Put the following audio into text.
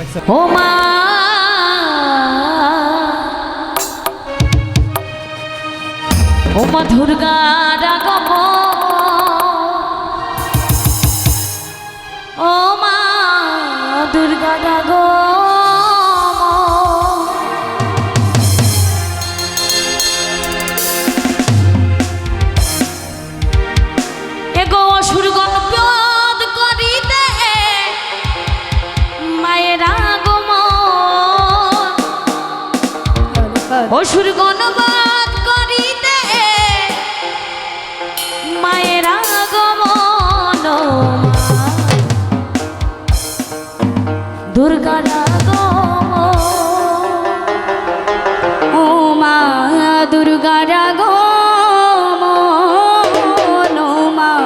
ও মা। ও মা দুর্গা অসুর গণবাদ করিতে মায়ের আগমন। দুর্গার দুর্গা ও মা